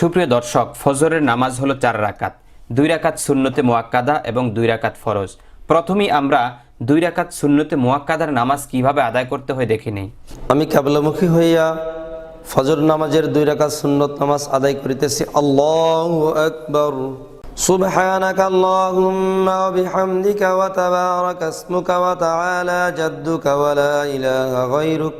সুপ্রিয় দর্শক ফজরের নামাজ হলো চার রাকাত দুই রাকাত সুন্নতে মোয়াক্কাদা এবং দুই রাকাত ফরজ প্রথমেই আমরা দুই রাকাত সুন্নতে মোয়াক্কাদার নামাজ কিভাবে আদায় করতে হয় দেখে নেই আমি কেবলামুখী হইয়া ফজর নামাজের দুই রাকাত সুন্নত নামাজ আদায় করিতেছি আল্লাহু আকবার سبحانك اللهم وبحمدك وتبارك اسمك وتعالى جدك ولا إله غيرك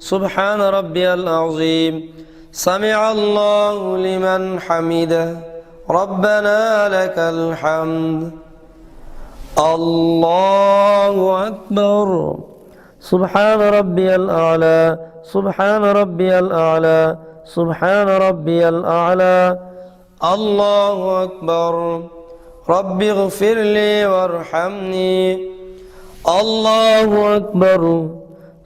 سبحان ربي العظيم. سمع الله لمن حمده. ربنا لك الحمد. الله أكبر. سبحان ربي الأعلى. سبحان ربي الأعلى. سبحان ربي الأعلى. الله أكبر. رب اغفر لي وارحمني. الله أكبر.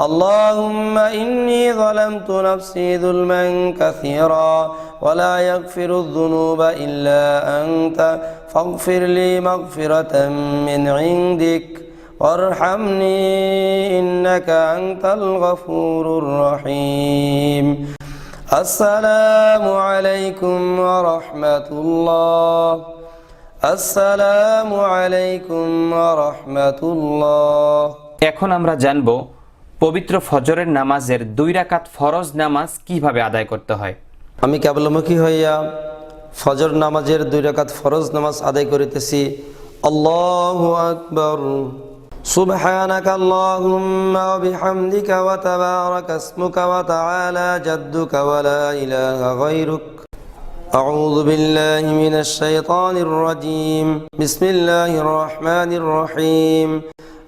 اللهم إني ظلمت نفسي ظلما كثيرا ولا يغفر الذنوب إلا أنت فاغفر لي مغفرة من عندك وارحمني إنك أنت الغفور الرحيم السلام عليكم ورحمة الله السلام عليكم ورحمة الله এখন আমরা জানব পবিত্র ফজরের নামাজের দুই রাকাত ফরজ নামাজ কিভাবে আদায় করতে হয় আমি কেবলমুখী হইয়া ফজর নামাজের দুই রাকাত ফরজ নামাজ আদায় করিতেছি আল্লাহু আকবর سبحانك اللهم وبحمدك وتبارك اسمك وتعالى جدك ولا إله غيرك أعوذ بالله من الشيطان الرجيم بسم الله الرحمن الرحيم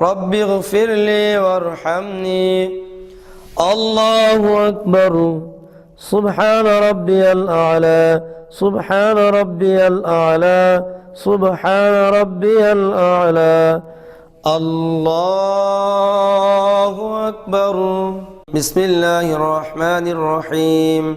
رب اغفر لي وارحمني. الله أكبر. سبحان ربي الأعلى. سبحان ربي الأعلى. سبحان ربي الأعلى. الله أكبر. بسم الله الرحمن الرحيم.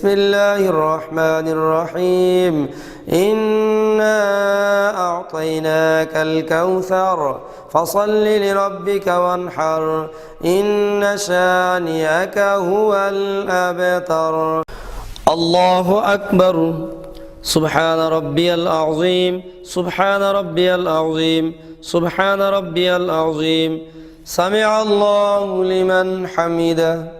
بسم الله الرحمن الرحيم. إنا أعطيناك الكوثر. فصل لربك وانحر. إن شانئك هو الأبتر. الله أكبر. سبحان ربي العظيم. سبحان ربي العظيم. سبحان ربي العظيم. سمع الله لمن حمده.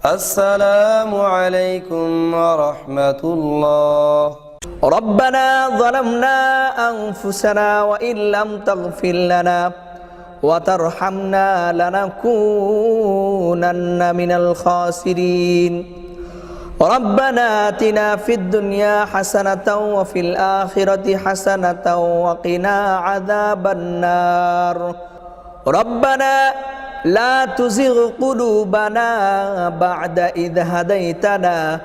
السلام عليكم ورحمة الله. ربنا ظلمنا أنفسنا وإن لم تغفر لنا وترحمنا لنكونن من الخاسرين. ربنا آتنا في الدنيا حسنة وفي الآخرة حسنة وقنا عذاب النار. ربنا لا تزغ قلوبنا بعد إذ هديتنا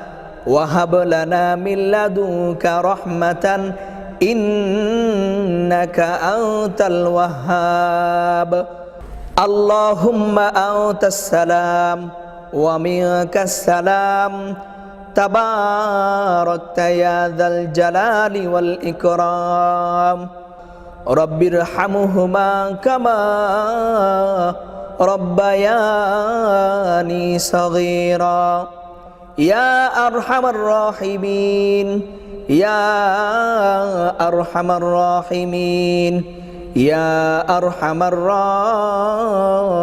وهب لنا من لدنك رحمة إنك أنت الوهاب اللهم أنت السلام ومنك السلام تباركت يا ذا الجلال والإكرام رب ارحمهما كما ربياني صغيرا يا أرحم الراحمين يا أرحم الراحمين يا أرحم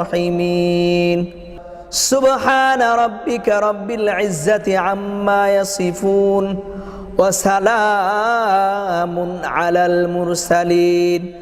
الراحمين سبحان ربك رب العزة عما يصفون وسلام على المرسلين